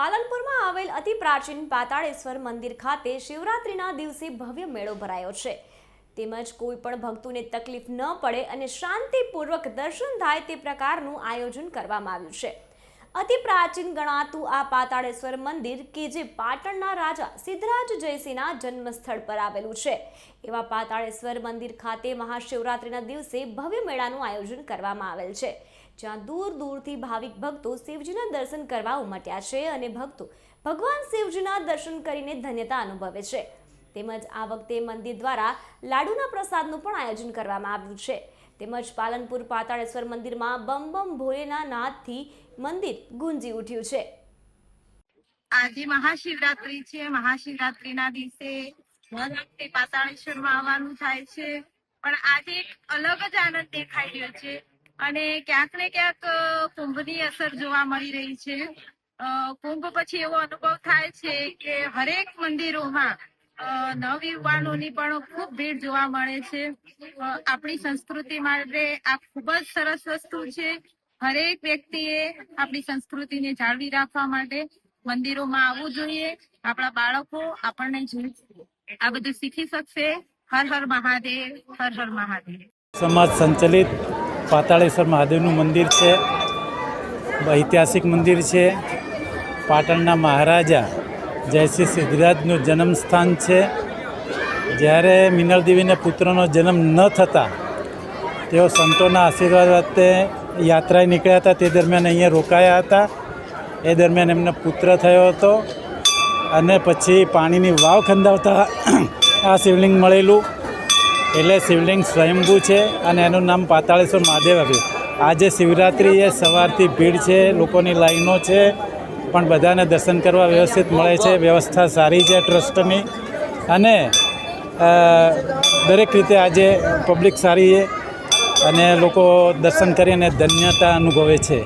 પાલનપુરમાં આવેલ અતિ પ્રાચીન પાતાળેશ્વર મંદિર ખાતે શિવરાત્રિના દિવસે ભવ્ય મેળો ભરાયો છે. તેમજ કોઈ પણ ભક્તોને તકલીફ ન પડે અને શાંતિપૂર્વક દર્શન થાય તે પ્રકારનું આયોજન કરવામાં આવ્યું છે. અતિ પ્રાચીન ગણાતું આ પાતાળેશ્વર મંદિર કે જે પાટણના રાજા સિદ્ધરાજ જયસિંહના જન્મસ્થળ પર આવેલું છે. એવા પાતાળેશ્વર મંદિર ખાતે મહાશિવરાત્રિના દિવસે ભવ્ય મેળાનું આયોજન કરવામાં આવેલ છે. જ્યાં દૂર દૂરથી ભાવિક ભક્તો શિવજીના દર્શન કરવા ઉમટ્યા છે અને ભક્તો ભગવાન શિવજીના દર્શન કરીને ધન્યતા અનુભવે છે. તેમજ આ વખતે મંદિર દ્વારા લાડુના પ્રસાદનું પણ આયોજન કરવામાં આવ્યું છે. તેમજ પાલનપુર પાતાળેશ્વર મંદિરમાં બમ બમ ભોલેના નાદથી મંદિર ગુંજી ઉઠ્યું છે. આજે મહાશિવરાત્રી છે. મહાશિવરાત્રીના દિવસે દર વખતે પાતાળેશ્વરમાં આવવાનું થાય છે. પણ આજે એક અલગ જ આનંદ દેખાઈ રહ્યો છે. અને ક્યાંક ને ક્યાંક કુંભની અસર જોવા મળી રહી છે. કુંભ પછી એવો અનુભવ થાય છે કે હરેક મંદિરોમાં નવયુવાનોની પણ ખૂબ ભીડ જોવા મળે છે. આપણી સંસ્કૃતિ માટે આ ખૂબ જ સરસ વસ્તુ છે. હરેક વ્યક્તિએ આપણી સંસ્કૃતિને જાળવી રાખવા માટે મંદિરોમાં આવવું જોઈએ. આપણા બાળકો આપણને આ બધું શીખી શકશે. હર હર મહાદેવ, હર હર મહાદેવ. સમાજ સંચાલિત પાતાળેશ્વર મહાદેવનું મંદિર છે. ઐતિહાસિક મંદિર છે. પાટણના મહારાજા જયસિંહ સિદ્ધરાજનું જન્મસ્થાન છે. જ્યારે મિનળ દેવીને પુત્રનો જન્મ ન થતાં, તેઓ સંતોના આશીર્વાદ વખતે યાત્રાએ નીકળ્યા હતા. તે દરમિયાન અહીંયા રોકાયા હતા. એ દરમિયાન એમને પુત્ર થયો હતો. અને પછી પાણીની વાવ ખંદાવતા આ શિવલિંગ મળેલું. એટલે શિવલિંગ સ્વયંભૂ છે અને એનું નામ પાતાળેશ્વર મહાદેવ આવ્યું. આજે શિવરાત્રિ એ સવારથી ભીડ છે, લોકોની લાઈનો છે, પણ બધાને દર્શન કરવા વ્યવસ્થિત મળે છે, વ્યવસ્થા સારી છે ટ્રસ્ટની. અને દરેક રીતે આજે પબ્લિક સારી છે અને લોકો દર્શન કરીને ધન્યતા અનુભવે છે.